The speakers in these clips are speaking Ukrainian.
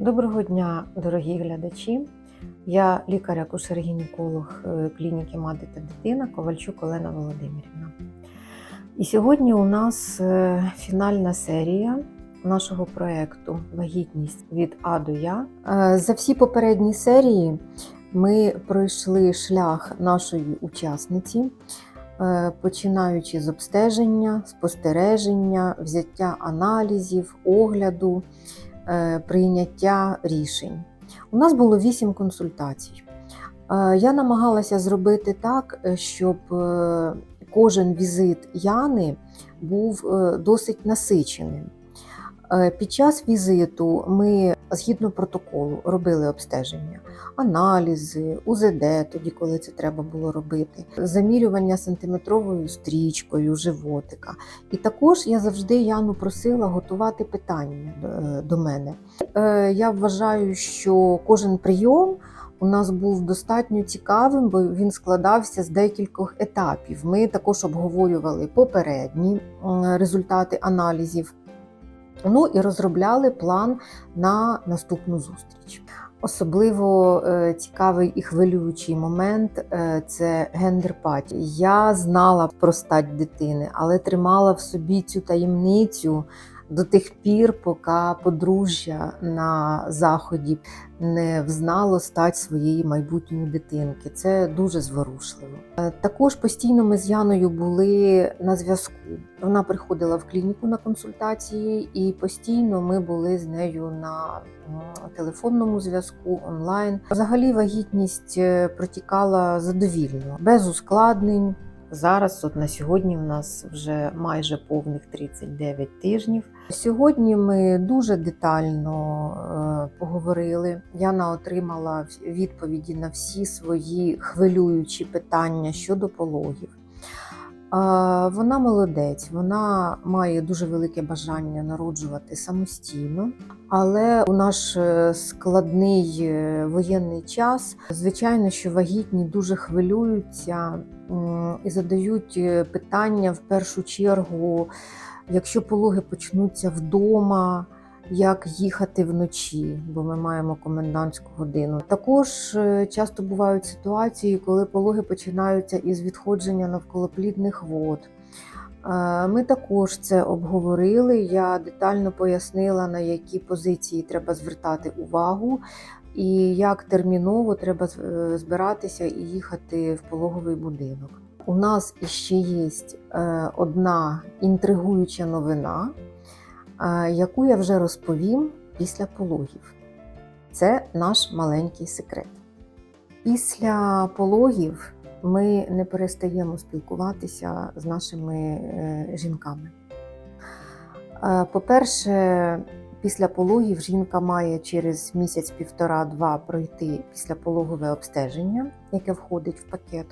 Доброго дня, дорогі глядачі. Я лікар-акушер-гінеколог е, клініки Мати та дитина Ковальчук Олена Володимирівна. І сьогодні у нас е, фінальна серія нашого проєкту Вагітність від А до Я. Е, За всі попередні серії ми пройшли шлях нашої учасниці, починаючи з обстеження, спостереження, взяття аналізів, огляду прийняття рішень. У нас було вісім консультацій. Е, Я намагалася зробити так, е, щоб е, кожен візит Яни був е, досить насиченим. Е, Під час візиту ми згідно протоколу робили обстеження, аналізи, УЗД, тоді, коли це треба було робити, замірювання сантиметровою стрічкою животика. І також я завжди Яну просила готувати питання е, до мене. Е, Я вважаю, що кожен прийом у нас був достатньо цікавим, бо він складався з декількох етапів. Ми також обговорювали попередні результати аналізів. Ну і розробляли план на наступну зустріч. Особливо е, цікавий і хвилюючий момент е, це гендерпаті. Я знала про стать дитини, але тримала в собі цю таємницю до тих пір, поки подружжя на заході не взнало стать своєї майбутньої дитинки. Це дуже зворушливо. Е, Також постійно ми з Яною були на зв'язку. Вона приходила в клініку на консультації, і постійно ми були з нею на телефонному зв'язку онлайн. Взагалі вагітність е, протікала задовільно, без ускладнень. Зараз, от на сьогодні, у нас вже майже повних 39 тижнів. Сьогодні ми дуже детально е, поговорили. Яна отримала відповіді на всі свої хвилюючі питання щодо пологів. Вона молодець, вона має дуже велике бажання народжувати самостійно, але у наш е, складний е, воєнний час, звичайно, що вагітні дуже хвилюються і задають е, питання в першу чергу, якщо пологи почнуться вдома. Як їхати вночі, бо ми маємо комендантську годину. Також е, часто бувають ситуації, коли пологи починаються із відходження навколоплідних вод. Е, Ми також це обговорили. Я детально пояснила, на які позиції треба звертати увагу, і як терміново треба е, збиратися і їхати в пологовий будинок. У нас іще є одна інтригуюча новина, яку я вже розповім після пологів. Це наш маленький секрет. Після пологів ми не перестаємо спілкуватися з нашими е, жінками. По-перше, після пологів жінка має через місяць, півтора-два пройти післяпологове обстеження, яке входить в пакет.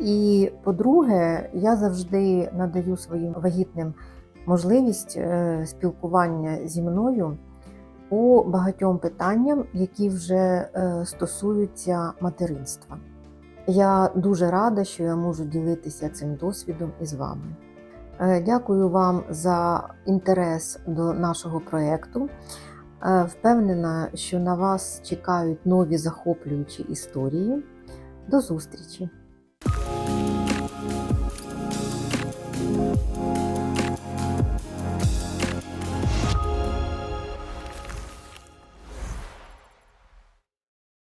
І по-друге, я завжди надаю своїм вагітним можливість е, спілкування зі мною по багатьом питанням, які вже е, стосуються материнства. Я дуже рада, що я можу ділитися цим досвідом із вами. Е, Дякую вам за інтерес до нашого проєкту. Впевнена, що на вас чекають нові захоплюючі історії. До зустрічі!